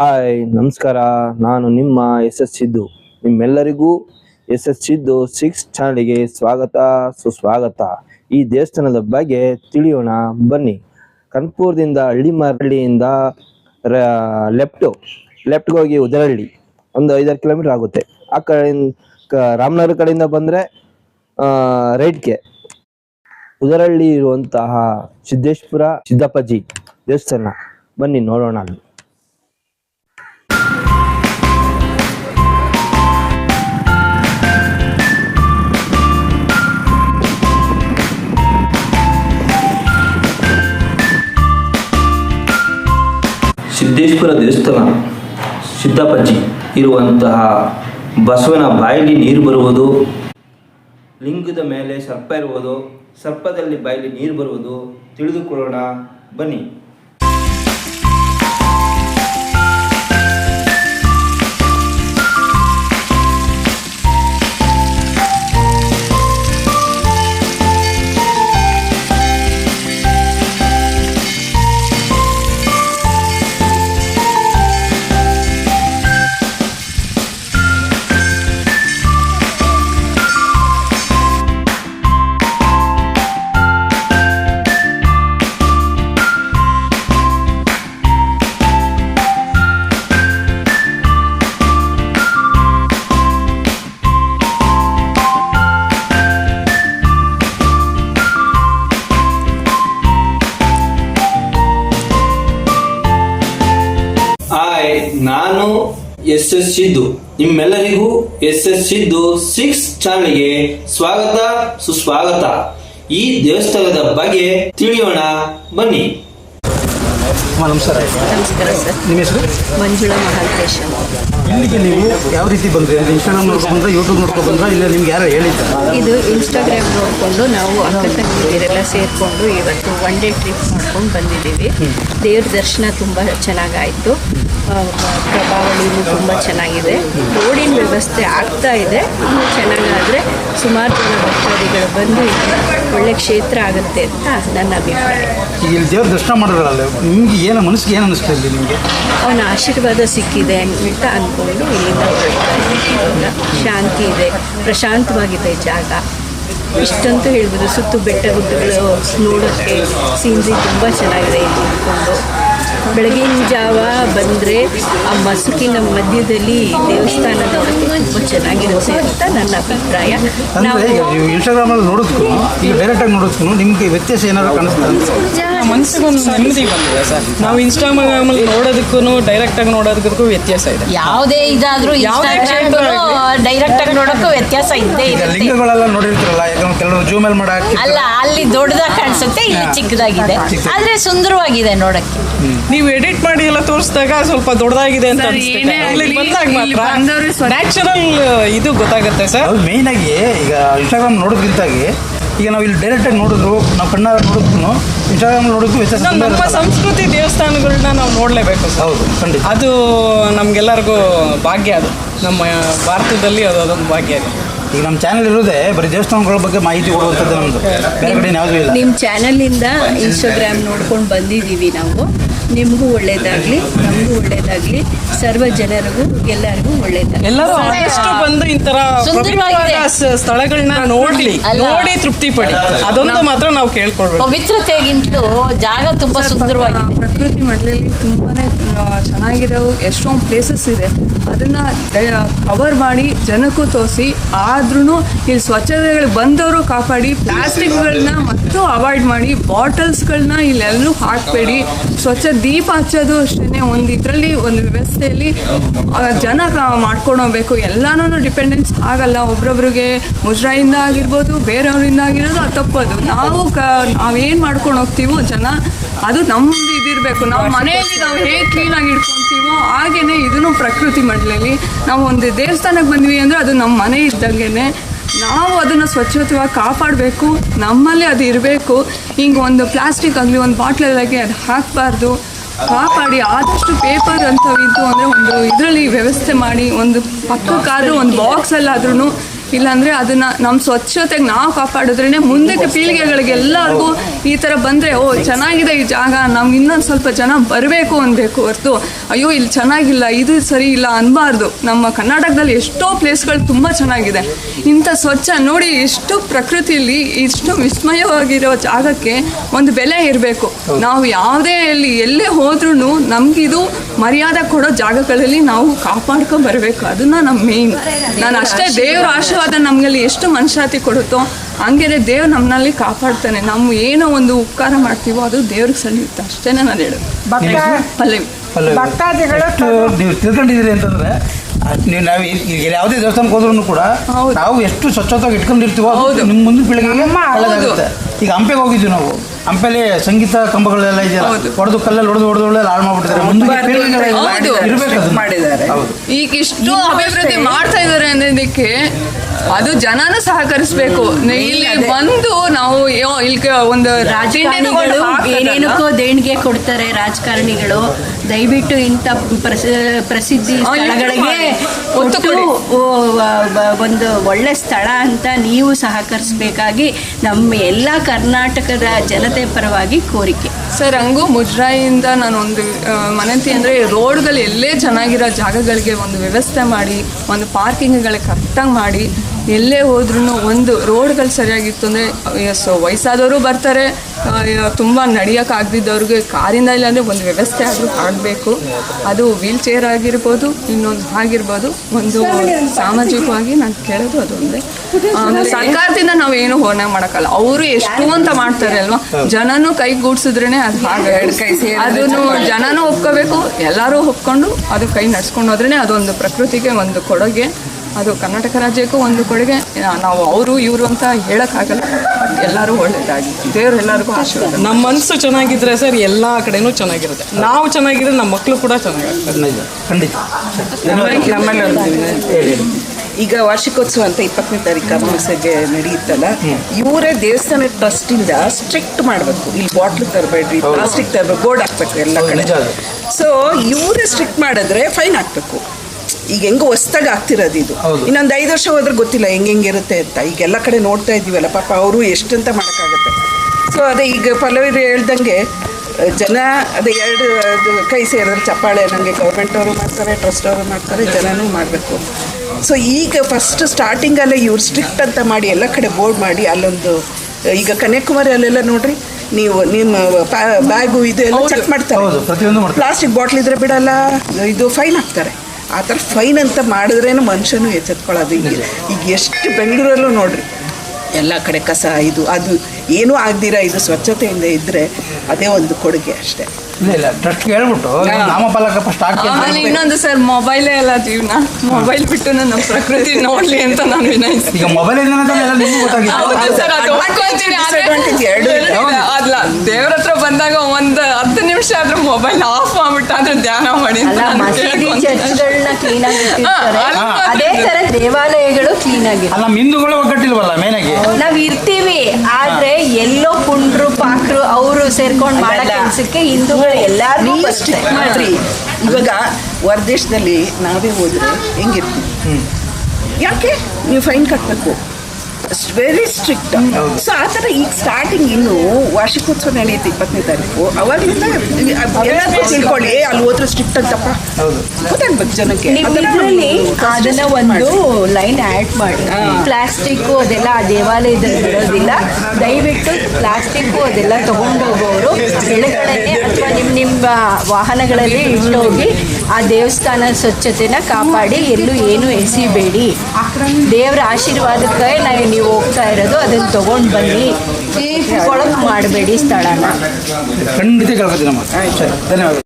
Hi, ನಮಸ್ಕಾರ. ನಾನು ನಿಮ್ಮ ಎಸ್ ಎಸ್ ಸಿದ್ದು. ನಿಮ್ಮೆಲ್ಲರಿಗೂ ಎಸ್ ಎಸ್ ಸಿದ್ದು ಸಿಕ್ಸ್ ಚಾನಲ್ಗೆ ಸ್ವಾಗತ, ಸುಸ್ವಾಗತ. ಈ ದೇವಸ್ಥಾನದ ಬಗ್ಗೆ ತಿಳಿಯೋಣ. ಬನ್ನಿ. ಕನ್ಪುರದಿಂದ ಹಳ್ಳಿ ಮರಳಿಯಿಂದ ಲೆಫ್ಟು. ಲೆಫ್ಟ್ಗೆ ಹೋಗಿ ಉದರಹಳ್ಳಿ. ಒಂದು ಐದಾರು ಕಿಲೋಮೀಟರ್ ಆಗುತ್ತೆ. ಆ ಕಡೆಯಿಂದ ರಾಮನಗರ ಕಡೆಯಿಂದ ಬಂದರೆ ರೈಟ್ಗೆ. ಉದರಹಳ್ಳಿ ಇರುವಂತಹ ಸಿದ್ದೇಶ್ವರ, ಸಿದ್ದಪ್ಪಾಜಿ ದೇವಸ್ಥಾನ. ಬನ್ನಿ, ನೋಡೋಣ ಅಲ್ಲಿ. ಸಿದ್ದೇಶ್ವರ ದೇವಸ್ಥಾನ ಸಿದ್ದಪಜ್ಜಿ ಇರುವಂತಹ ಬಸವನ ಬಾಯಲ್ಲಿ ನೀರು ಬರುವುದು, ಲಿಂಗದ ಮೇಲೆ ಸರ್ಪ ಇರುವುದು, ಸರ್ಪದಲ್ಲಿ ಬಾಯಿಲಿ ನೀರು ಬರುವುದು ತಿಳಿದುಕೊಳ್ಳೋಣ. ಬನ್ನಿ. S S Siddu. ನಿಮ್ಮೆಲ್ಲರಿಗೂ ಎಸ್ ಎಸ್ ಸಿದ್ದು ಸಿಕ್ಸ್ ಚಾನಲ್ಗೆ ಸ್ವಾಗತ ಸುಸ್ವಾಗತ. ಈ ದೇವಸ್ಥಾನದ ಬಗ್ಗೆ ತಿಳಿಯೋಣ ಬನ್ನಿ. ನಮಸ್ಕಾರ. ನಮಸ್ಕಾರ ಸರ್. ನಿಮ್ಮ ಹೆಸರು? ಮಂಜುಳಾ ಮಹಾಂತೇಶ್ ಇಲ್ಲಿಗೆ ನೀವು ಯಾವ ರೀತಿ ಬಂದ್ರಿ? ಅಂದ್ರೆ ಇನ್ಸ್ಟಾಗ್ರಾಮ್ ನೋಡ್ಕೊಂಡು ಬಂದ್ರೆ ಯೂಟ್ಯೂಬ್ ನೋಡ್ಕೊಂಡು ಬಂದ್ರೆ ಇಲ್ಲ ನಿಮ್ಗೆ ಯಾರು ಹೇಳಿದ್ದ ಇದು ಇನ್ಸ್ಟಾಗ್ರಾಮ್ ನೋಡಿಕೊಂಡು ನಾವು ಅಕ್ಕ ತಂಗಿಯರೆಲ್ಲ ಸೇರಿಕೊಂಡು ಇವತ್ತು ಒನ್ ಡೇ ಟ್ರಿಪ್ ಮಾಡ್ಕೊಂಡು ಬಂದಿದ್ದೀವಿ. ದೇವ್ರ ದರ್ಶನ ತುಂಬ ಚೆನ್ನಾಗಾಯಿತು. ಪ್ರಭಾವಳಿನೂ ತುಂಬ ಚೆನ್ನಾಗಿದೆ. ರೋಡಿನ ವ್ಯವಸ್ಥೆ ಆಗ್ತಾ ಇದೆ. ಇನ್ನೂ ಚೆನ್ನಾಗಾದರೆ ಸುಮಾರು ಜನ ಭಕ್ತಾದಿಗಳು ಬಂದು ಒಳ್ಳೆ ಕ್ಷೇತ್ರ ಆಗುತ್ತೆ ಅಂತ ನನ್ನ ಅಭಿಪ್ರಾಯ. ಇಲ್ಲಿ ದೇವ್ರ ದರ್ಶನ ಮಾಡಿದ್ರಲ್ಲ ನಿಮ್ಗೆ ಏನು ಮನಸ್ಸಿಗೆ ಏನು ಅನಿಸ್ತಾ ಇಲ್ಲಿ ನಿಮಗೆ? ಅವನ ಆಶೀರ್ವಾದ ಸಿಕ್ಕಿದೆ ಅಂತ ಅಂದ್ಕೊಂಡು ಇಲ್ಲಿಂದ ಶಾಂತಿ ಇದೆ ಪ್ರಶಾಂತವಾಗಿದೆ ಜಾಗ. ಇಷ್ಟಂತೂ ಹೇಳ್ಬೋದು ಸುತ್ತು ಬೆಟ್ಟ ಗುಡ್ಡಗಳು ನೋಡೋಕ್ಕೆ ಸೀನ್ರಿ ತುಂಬ ಚೆನ್ನಾಗಿದೆ ಇಲ್ಲಿ ಬೆಳಗಿನ ಜಾವ ಬಂದರೆ ಆ ಮಸುಕಿನ ಮಧ್ಯದಲ್ಲಿ ದೇವಸ್ಥಾನ ನೋಡೋಕ್ಕೆ ತುಂಬ ಚೆನ್ನಾಗಿರುತ್ತೆ ಅಂತ ನನ್ನ ಅಭಿಪ್ರಾಯ. ನಾವು ಇನ್ಸ್ಟಾಗ್ರಾಮಲ್ಲಿ ನೋಡೋದಕ್ಕೂ ಈಗ ಡೈರೆಕ್ಟಾಗಿ ನೋಡೋದಕ್ಕೂ ನಿಮಗೆ ವ್ಯತ್ಯಾಸ ಏನಾದ್ರು ಕಾಣಿಸ್ತಾ ಮನಸ್ಸಿಗೆ ಒಂದು ನೆಮ್ಮದಿ ಬಂದಿದೆ ಸರ್. ನಾವು ಇನ್ಸ್ಟಾಗ್ರಾಮಲ್ಲಿ ನೋಡೋದಕ್ಕೂ ಡೈರೆಕ್ಟಾಗಿ ನೋಡೋದಕ್ಕೂ ವ್ಯತ್ಯಾಸ ಇದೆ. ಯಾವುದೇ ಇದಾದರೂ ಯಾವುದೇ ಡೈರೆಕ್ಟ್ ಆಗಿ ನೋಡೋಕ್ಕೂ ವ್ಯತ್ಯಾಸ ಇದ್ದೇ ಇದೆ ಲಿಂಗಗಳೆಲ್ಲ ನೋಡಿರ್ತೀರಲ್ಲ ಯಾಕಂದ್ರೆ ಕೆಲವರು ಜೂಮಲ್ಲಿ ಮಾಡಕ್ಕೆ ಅಲ್ಲ ಅಲ್ಲಿ ದೊಡ್ಡದಾಗಿ ಕಾಣಿಸುತ್ತೆ ಇಲ್ಲಿ ಚಿಕ್ಕದಾಗಿದೆ. ಆದ್ರೆ ಸುಂದರವಾಗಿದೆ ನೋಡಕ್ಕೆ. ನೀವು ಎಡಿಟ್ ಮಾಡಿ ಎಲ್ಲ ತೋರಿಸಿದಾಗ ಸ್ವಲ್ಪ ದೊಡ್ಡದಾಗಿದೆ ಅಂತ ಅನ್ಸುತ್ತೆ. ಇಲ್ಲಿಗೆ ಬಂದಾಗ ಮಾತ್ರ ನ್ಯಾಚುರಲ್ ಇದು ಗೊತ್ತಾಗುತ್ತೆ ಸರ್. ಅದು ಮೇಯ್ನ್ ಆಗಿ ಈಗ ಇನ್ಸ್ಟಾಗ್ರಾಮ್ ನೋಡೋದ್ಕಿಂತಾಗಿ ಈಗ ನಾವು ಇಲ್ಲಿ ಡೈರೆಕ್ಟ್ ಆಗಿ ನೋಡಿದ್ರು ನಾವು ಕಣ್ಣಾರ ನೋಡಿದ್ರು ಇನ್ಸ್ಟಾಗ್ರಾಮ್ ನೋಡೋದು ವ್ಯತ್ಯಾಸ ನಮ್ಮ ತುಂಬಾ ನಮ್ಮ ಇರುತ್ತಲ್ಲ? ಸಂಸ್ಕೃತಿ ದೇವಸ್ಥಾನಗಳನ್ನ ನಾವು ನೋಡಲೇಬೇಕು ಸರ್. ಹೌದು ಖಂಡಿತ. ಅದು ನಮ್ಗೆಲ್ಲರಿಗೂ ಭಾಗ್ಯ ಅದು. ನಮ್ಮ ಭಾರತದಲ್ಲಿ ಅದು ಅದೊಂದು ಭಾಗ್ಯ ಅದು. ಈಗ ನಮ್ಮ ಚಾನಲ್ ಇರೋದೇ ಬರೀ ದೇವಸ್ಥಾನಗಳ ಬಗ್ಗೆ ಮಾಹಿತಿ ಕೊಡುವಂಥದ್ದು ನಮ್ಮದು ಬೇರೆ ಕಡೆ ಯಾವುದೂ ಇಲ್ಲ. ನಿಮ್ಮ ಚಾನಲಿಂದ ಇನ್ಸ್ಟಾಗ್ರಾಮ್ ನೋಡ್ಕೊಂಡು ಬಂದಿದ್ದೀವಿ ನಾವು. ನಿಮಗೂ ಒಳ್ಳೇದಾಗಲಿ ನಮಗೂ ಒಳ್ಳೇದಾಗಲಿ ಸರ್ವ ಜನರಿಗೂ ಎಲ್ಲರಿಗೂ ಒಳ್ಳೇದಾಗಲಿ. ಎಲ್ಲರೂ ಆದಷ್ಟು ಬಂದು ಇಂತರ ಸುಂದರವಾಗಿದೆ. ಪವಿತ್ರವಾದ ಸ- ಸ್ಥಳಗಳನ್ನ ನೋಡ್ಲಿ ನೋಡಿ ತೃಪ್ತಿ ಪಡಿ ಅದೊಂದು ಮಾತ್ರ ನಾವು ಕೇಳ್ಕೊಳ್ಬೇಕು. ಪವಿತ್ರತೆಗಿಂತಲೂ ಜಾಗ ತುಂಬಾ ಸುಂದರವಾಗಿದೆ. ಪ್ರಕೃತಿ ಮಡಲಲ್ಲಿ ತುಂಬಾನೇ ಆ, ಚೆನ್ನಾಗಿರೋ ಎಷ್ಟೊಂದು ಪ್ಲೇಸಸ್ ಇದೆ. ಅದನ್ನ ಕವರ್ ಮಾಡಿ ಜನಕ್ಕೂ ತೋರಿಸಿ ಆದ್ರೂ ಇಲ್ಲಿ ಸ್ವಚ್ಛತೆಗಳು ಬಂದವರು ಕಾಪಾಡಿ ಪ್ಲಾಸ್ಟಿಕ್ಗಳನ್ನ ಮತ್ತು ಅವಾಯ್ಡ್ ಮಾಡಿ ಬಾಟಲ್ಸ್ಗಳನ್ನ ಇಲ್ಲೆಲ್ಲೂ ಹಾಕಬೇಡಿ. ಸ್ವಚ್ಛ ದೀಪ ಹಚ್ಚೋದು ಅಷ್ಟೇ ಒಂದು ಇದರಲ್ಲಿ, ಒಂದು ವ್ಯವಸ್ಥೆಯಲ್ಲಿ ಜನ ಕ- ಮಾಡ್ಕೊಂಡು ಹೋಗ್ಬೇಕು ಎಲ್ಲಾನು ಡಿಪೆಂಡೆನ್ಸ್ ಆಗಲ್ಲ. ಒಬ್ರೊಬ್ರಿಗೆ ಮುಜರಾಯಿಂದ ಆಗಿರ್ಬೋದು, ಬೇರೆಯವರಿಂದ ಆಗಿರೋದು ಅದು. ತಪ್ಪದು ನಾವು ಕ, ನಾವೇನು ಮಾಡ್ಕೊಂಡು ಹೋಗ್ತೀವೋ ಜನ, ಅದು ನಮ್ಮದು ಇದಿರಬೇಕು. ನಾವು ಮನೆಯಲ್ಲಿ ನಾವು ಹೇಗೆ ಕ್ಲೀನಾಗಿ ಇಟ್ಕೊತೀವೋ ಹಾಗೇನೆ ಇದನ್ನು ಪ್ರಕೃತಿ ಮಡಲಲ್ಲಿ ನಾವು ಒಂದು ದೇವಸ್ಥಾನಕ್ಕೆ ಬಂದ್ವಿ ಅಂದರೆ ಅದು ನಮ್ಮ ಮನೆ ಇದ್ದಂಗೆ ನಾವು ಅದನ್ನು ಸ್ವಚ್ಛತವಾಗಿ ಕಾಪಾಡಬೇಕು. ನಮ್ಮಲ್ಲಿ ಅದು ಇರಬೇಕು. ಹಿಂಗೆ ಒಂದು ಪ್ಲಾಸ್ಟಿಕ್ ಆಗಲಿ, ಒಂದು ಬಾಟ್ಲಲ್ಲಾಗಿ ಅದು ಹಾಕಬಾರ್ದು. ಕಾಪಾಡಿ ಆದಷ್ಟು ಪೇಪರ್ ಅಂತ ಇದ್ದು ಅಂದರೆ ಒಂದು ಇದರಲ್ಲಿ ವ್ಯವಸ್ಥೆ ಮಾಡಿ, ಒಂದು ಪಕ್ಕಕ್ಕಾದರೂ ಒಂದು ಬಾಕ್ಸಲ್ಲಾದ್ರೂ ಇಲ್ಲಾಂದರೆ ಅದನ್ನು ನಮ್ಮ ಸ್ವಚ್ಛತೆಗೆ ನಾವು ಕಾಪಾಡಿದ್ರೇ ಮುಂದಕ್ಕೆ ಪೀಳಿಗೆಗಳಿಗೆ ಎಲ್ಲರಿಗೂ ಈ ಥರ ಬಂದರೆ, ಓ, ಚೆನ್ನಾಗಿದೆ ಈ ಜಾಗ ನಮ್ಗೆ ಇನ್ನೊಂದು ಸ್ವಲ್ಪ ಜನ ಬರಬೇಕು ಅನ್ಬೇಕು ಹೊರತು. ಅಯ್ಯೋ, ಇಲ್ಲಿ ಚೆನ್ನಾಗಿಲ್ಲ, ಇದು ಸರಿ ಇಲ್ಲ ಅನ್ಬಾರ್ದು. ನಮ್ಮ ಕರ್ನಾಟಕದಲ್ಲಿ ಎಷ್ಟೋ ಪ್ಲೇಸ್ಗಳು ತುಂಬ ಚೆನ್ನಾಗಿದೆ. ಇಂಥ ಸ್ವಚ್ಛ ನೋಡಿ ಎಷ್ಟು ಪ್ರಕೃತಿಯಲ್ಲಿ ಇಷ್ಟು ವಿಸ್ಮಯವಾಗಿರೋ ಜಾಗಕ್ಕೆ ಒಂದು ಬೆಲೆ ಇರಬೇಕು. ನಾವು ಯಾವುದೇ ಅಲ್ಲಿ ಎಲ್ಲೇ ಹೋದ್ರೂ ನಮ್ಗಿದು ಮರ್ಯಾದೆ ಕೊಡೋ ಜಾಗಗಳಲ್ಲಿ ನಾವು ಕಾಪಾಡ್ಕೊಂಡು ಬರಬೇಕು. ಅದನ್ನ ನಮ್ಮ ಮೇನ್ ನಾನು ಅಷ್ಟೇ ದೇವರ ಆಶೀರ್ವಾದ ನಮಗಲ್ಲಿ ಎಷ್ಟು ಮನಶಾತಿ ಕೊಡುತ್ತೋ ಹಂಗೇನೆ ದೇವ್ರು ನಮ್ಮಲ್ಲಿ ಕಾಪಾಡ್ತಾನೆ ನಾವು ಏನೋ ಒಂದು ಉಪಕಾರ ಮಾಡ್ತೀವೋ ಅದು ದೇವ್ರಿಗೆ ಸಲ್ಲಿಯುತ್ತೆ ಅಷ್ಟೇ ನಾನು ಹೇಳೋದು ಪಲ್ಲವಿ ನೀವು ತಿಳ್ಕೊಂಡಿದ್ದೀರಿ ಅಂತಂದ್ರೆ ನೀವು ನಾವು ಈ- ಈಗ ಯಾವುದೇ ದೇವಸ್ಥಾನಕ್ಕೆ ಹೋದ್ರೂ ಕೂಡ ಹೌದು. ನಾವು ಎಷ್ಟು ಸ್ವಚ್ಛವಾಗಿ ಇಟ್ಕೊಂಡಿರ್ತೀವೋ. ನಿಮ್ಮ ಮುಂದಿನ ಪೀಳಿಗೆಗೆ. ಒಳ್ಳೆದಾಗುತ್ತೆ ಈಗ ಹಂಪೆಗೆ ಹೋಗಿದ್ವಿ ನಾವು ಹಂಪೆಲಿ ಸಂಗೀತ ಕಂಬಗಳೆಲ್ಲ ಇದೆಯಲ್ಲ. ಹೊಡೆದು ಕಲ್ಲಲ್ಲಿ ಹೊಡೆದು ಹೊಡೆದು ಒಳ್ಳೆ ಹಾಳು ಮಾಡ್ಬಿಟ್ಟಿದ್ದಾರೆ ಮುಂದಿನ ಇರಬೇಕು. ಮಾಡಿದ್ದಾರೆ. ಈಗ ಇಷ್ಟು ಅಭಿವೃದ್ಧಿ ಮಾಡ್ತಾ ಇದ್ದಾರೆ ಅನ್ನೋದಕ್ಕೆ ಅದು ಜನನು ಸಹಕರಿಸಬೇಕು. ಇಲ್ಲಿ ಬಂದು ನಾವು ಇಲ್ಲಿ ಒಂದು ರಾಜಕಾರಣಿಗಳು ಏನೇನಕ್ಕೋ ದೇಣಿಗೆ ಕೊಡ್ತಾರೆ ರಾಜಕಾರಣಿಗಳು. ದಯವಿಟ್ಟು ಇಂಥ ಪ್ರಸ- ಪ್ರಸಿದ್ಧಿ ಸ್ಥಳಗಳಿಗೆ ಒಟ್ಟು ಒಂದು ಒಳ್ಳೆ ಸ್ಥಳ ಅಂತ ನೀವು ಸಹಕರಿಸಬೇಕಾಗಿ ನಮ್ಮ ಎಲ್ಲ ಕರ್ನಾಟಕದ ಜನತೆ ಪರವಾಗಿ ಕೋರಿಕೆ. ಸರ್ ಹಂಗೂ ಮುಜ್ರಾಯಿಂದ ನಾನು ಒಂದು ಮನಂತಿ ಅಂದರೆ ರೋಡ್ಗಳು ಎಲ್ಲೇ ಚೆನ್ನಾಗಿರೋ ಜಾಗಗಳಿಗೆ ಒಂದು ವ್ಯವಸ್ಥೆ ಮಾಡಿ ಒಂದು ಪಾರ್ಕಿಂಗ್ಗಳಿಗೆ ಕರೆಕ್ಟಾಗಿ ಮಾಡಿ ಎಲ್ಲೇ ಹೋದ್ರೂ ಒಂದು ರೋಡ್ಗಳು ಸರಿಯಾಗಿತ್ತು ಅಂದರೆ ಎಸ್ ವಯಸ್ಸಾದವರು ಬರ್ತಾರೆ. ತುಂಬ ನಡೆಯೋಕ್ಕಾಗದಿದ್ದವ್ರಿಗೆ ಕಾರಿಂದ ಇಲ್ಲಾಂದರೆ ಒಂದು ವ್ಯವಸ್ಥೆ ಆದರೂ ಆಗಬೇಕು. ಅದು ವೀಲ್ ಚೇರ್ ಆಗಿರ್ಬೋದು ಇನ್ನೊಂದು ಆಗಿರ್ಬೋದು ಒಂದು ಸಾಮಾಜಿಕವಾಗಿ ನಾನು ಕೇಳೋದು ಅದು ಒಂದೇ. ಆಮೇಲೆ ಸರ್ಕಾರದಿಂದ ನಾವು ಏನು ಹೋರಾಟ ಮಾಡೋಕ್ಕಲ್ಲ. ಅವರು ಎಷ್ಟು ಅಂತ ಮಾಡ್ತಾರೆ ಅಲ್ವಾ? ಜನನು ಕೈಗೂಡ್ಸಿದ್ರೇನೆ ಅದು ಹಾಗೆ. ಎರಡು ಕೈ ಸೇರಿದ್ರೆ ಅದನ್ನು ಜನನೂ ಒಪ್ಕೋಬೇಕು ಎಲ್ಲರೂ ಒಪ್ಕೊಂಡು ಅದು ಕೈ ನಡ್ಸ್ಕೊಂಡು ಹೋದ್ರೇನೆ ಅದೊಂದು ಪ್ರಕೃತಿಗೆ ಒಂದು ಕೊಡುಗೆ. ಅದು ಕರ್ನಾಟಕ ರಾಜ್ಯಕ್ಕೂ ಒಂದು ಕೊಡುಗೆ. ನಾವು ಅವರು ಇವರು ಅಂತ ಹೇಳೋಕ್ಕಾಗಲ್ಲ. ಬಟ್ ಎಲ್ಲರೂ ಒಳ್ಳೇದಾಗಿ ದೇವ್ರು ಎಲ್ಲರಿಗೂ ಆಶೀರ್ವಾದ. ನಮ್ಮ ಮನಸ್ಸು ಚೆನ್ನಾಗಿದ್ರೆ ಸರ್ ಎಲ್ಲ ಕಡೆನೂ ಚೆನ್ನಾಗಿರುತ್ತೆ. ನಾವು ಚೆನ್ನಾಗಿದ್ರೆ ನಮ್ಮ ಮಕ್ಕಳು ಕೂಡ ಚೆನ್ನಾಗಿರುತ್ತೆ ಖಂಡಿತ. ಈಗ ವಾರ್ಷಿಕೋತ್ಸವ ಅಂತ ಇಪ್ಪತ್ತನೇ ತಾರೀಕು ಅಮಾವಾಸ್ಯೆಗೆ ನಡೆಯುತ್ತಲ್ಲ ಇವರೇ ದೇವಸ್ಥಾನ ಟ್ರಸ್ಟಿಂದ ಸ್ಟ್ರಿಕ್ಟ್ ಮಾಡಬೇಕು. ಇಲ್ಲಿ ಬಾಟ್ಲು ತರಬೇಡ್ರಿ ಪ್ಲಾಸ್ಟಿಕ್ ತರಬೇಕು ಬೋರ್ಡ್ ಹಾಕ್ಬೇಕು ಎಲ್ಲ ಕಡೆ. ಸೊ ಇವರೇ ಸ್ಟ್ರಿಕ್ಟ್ ಮಾಡಿದ್ರೆ ಫೈನ್ ಹಾಕ್ಬೇಕು ಈಗ ಹೆಂಗೋ ಹೊಸ್ದಾಗಿ ಆಗ್ತಿರೋದು ಇದು. ಹೌದು. ಇನ್ನೊಂದು ಐದು ವರ್ಷ ಹೋದ್ರೆ ಗೊತ್ತಿಲ್ಲ ಹೆಂಗೆ ಹೆಂಗಿರುತ್ತೆ ಅಂತ. ಈಗ ಎಲ್ಲ ಕಡೆ ನೋಡ್ತಾ ಇದ್ದೀವಲ್ಲ ಪಾಪ ಅವರು ಎಷ್ಟಂತ ಮಾಡೋಕ್ಕಾಗುತ್ತೆ. ಸೊ ಅದೇ ಈಗ ಪಲ್ಲವಿರು ಹೇಳ್ದಂಗೆ ಅಹ್, ಜನ ಅದೇ ಎರಡು ಅದು ಕೈ ಸೇರಿದ್ರೆ ಚಪ್ಪಾಳೆ ನನಗೆ ಗೌರ್ಮೆಂಟ್ ಅವರು ಮಾಡ್ತಾರೆ ಟ್ರಸ್ಟ್ ಅವರು ಮಾಡ್ತಾರೆ ಜನನೂ ಮಾಡಬೇಕು. ಸೊ ಈಗ ಫಸ್ಟ್ ಸ್ಟಾರ್ಟಿಂಗಲ್ಲೇ ಇವ್ರು ಸ್ಟ್ರಿಕ್ಟ್ ಅಂತ ಮಾಡಿ ಎಲ್ಲ ಕಡೆ ಬೋರ್ಡ್ ಮಾಡಿ ಅಲ್ಲೊಂದು ಅಹ್, ಈಗ ಕನ್ಯಾಕುಮಾರಿ ಅಲ್ಲೆಲ್ಲ ನೋಡ್ರಿ ನೀವು ನಿಮ್ಮ ಬ್ಯಾಗು ಇದು ಎಲ್ಲ ಚೆಕ್ ಮಾಡ್ತಾರೆ. ಹೌದು ಪ್ರತಿಯೊಂದು ಮಾಡ್ತಾರೆ. ಪ್ಲಾಸ್ಟಿಕ್ ಬಾಟ್ಲ್ ಇದ್ರೆ ಬಿಡಲ್ಲ ಇದು ಫೈನ್ ಹಾಕ್ತಾರೆ ಆ ಥರ ಫೈನ್ ಅಂತ ಮಾಡಿದ್ರೇನು ಮನುಷ್ಯನು ಎಚ್ಚೆತ್ಕೊಳ್ಳೋದು ಈಗ ಈಗ ಎಷ್ಟು ಬೆಂಗಳೂರಲ್ಲೂ ನೋಡ್ರಿ ಎಲ್ಲ ಕಡೆ ಕಸ ಇದು ಅದು ಏನೂ ಆಗ್ದಿರ ಇದು ಸ್ವಚ್ಛತೆಯಿಂದ ಇದ್ದರೆ ಅದೇ ಒಂದು ಕೊಡುಗೆ ಅಷ್ಟೇ. ಇಲ್ಲ ಟ್ರಸ್ಟ್ ಹೇಳ್ಬಿಟ್ಟು ನಾಮಫಲಕ ಫಸ್ಟ್ ಹಾಕಿ ಆಮೇಲೆ ಇನ್ನೊಂದು ಸರ್ ಮೊಬೈಲೇ ಅಲ್ಲ ಜೀವನ. ಮೊಬೈಲ್ ಬಿಟ್ಟು ನಮ್ಮ ಪ್ರಕೃತಿ ನೋಡ್ಲಿ ಅಂತ ನಾನು ವಿನಯಿಸ್ತೀನಿ ಈಗ ಮೊಬೈಲ್ ಅಲ್ಲ ದೇವ್ರ ಹತ್ರ ಬಂದಾಗ ಒಂದು ಹತ್ತು ನಿಮಿಷ ಆದ್ರೂ ಮೊಬೈಲ್ ಆಫ್ ಮಾಡ್ಬಿಟ್ಟು ಆದ್ರೆ ಧ್ಯಾನ ಮಾಡಿ ಕ್ಲೀನ್ ಆಗಿ ಅದೇ ತರ ದೇವಾಲಯಗಳು ಕ್ಲೀನ್ ಆಗಿ ನಮ್ಮ ಹಿಂದೂಗಳೇ ಒಗ್ಗಟ್ಟಿಲ್ವಲ್ಲ ಮೇನಾಗಿ? ನಾವ್ ಇರ್ತೀವಿ. ಆದ್ರೆ ಎಲ್ಲೋ ಕುಂಡ್ರು ಪಾಕ್ರು ಅವರು ಸೇರ್ಕೊಂಡು ಮಾಡೋ. ಕೆಲ್ಸಕ್ಕೆ ಹಿಂದೂಗಳು ಎಲ್ಲಾರು ಸ್ಟ್ರಿಕ್ಟ್ ಮಾಡ್ರಿ. ಇವಾಗ ಹೊರದೇಶದಲ್ಲಿ ನಾವೇ ಹೋದ್ರೆ ಹೆಂಗಿರ್ತೀವಿ? ಯಾಕೆ? ನೀವು ಫೈನ್ ಕಟ್ಟಬೇಕು ವೆರಿ ಸ್ಟ್ರಿಕ್ಟ್ ಸೊ ಆ ಥರ ಈಗ ಸ್ಟಾರ್ಟಿಂಗ್ ಇನ್ನು ವಾರ್ಷಿಕೋತ್ಸವ ನಡೆಯುತ್ತೆ ಇಪ್ಪತ್ತನೇ ತಾರೀಕು. ಅವಾಗಿಂದ ಎಲ್ಲರೂ ತಿಳ್ಕೊಳ್ಳಿ ಅಲ್ಲಿ ಹೋದ್ರೆ ಸ್ಟ್ರಿಕ್ಟ್ ಅಂತಪ್ಪ. ಗೊತ್ತಾಗ್ಬೇಕು ಜನಕ್ಕೆ. ಅದನ್ನ ಒಂದು ಲೈನ್ ಆ್ಯಡ್ ಮಾಡಿ. ಪ್ಲಾಸ್ಟಿಕ್ ಅದೆಲ್ಲ ಆ ದೇವಾಲಯದಲ್ಲಿ ಬಿಡೋದಿಲ್ಲ ದಯವಿಟ್ಟು ಪ್ಲಾಸ್ಟಿಕ್ ಅದೆಲ್ಲ ತಗೊಂಡೋಗೋರು ಬೆಳಗಡೆ ಅಥವಾ ನಿಮ್ಮ ನಿಮ್ಮ ವಾಹನಗಳಲ್ಲಿ ಇಟ್ಟೋಗಿ ಆ ದೇವಸ್ಥಾನ ಸ್ವಚ್ಛತೆನ ಕಾಪಾಡಿ ಎಲ್ಲೂ ಏನು ಎಸಿಬೇಡಿ ದೇವರ ಆಶೀರ್ವಾದಕ್ಕೆ ನಾವು ನೀವು ಹೋಗ್ತಾ ಇರೋದು ಅದನ್ನ ತಗೊಂಡು ಬನ್ನಿ. ಕೊಳಕು ಮಾಡಬೇಡಿ ಸ್ಥಳನ. ಖಂಡಿತ ಧನ್ಯವಾದ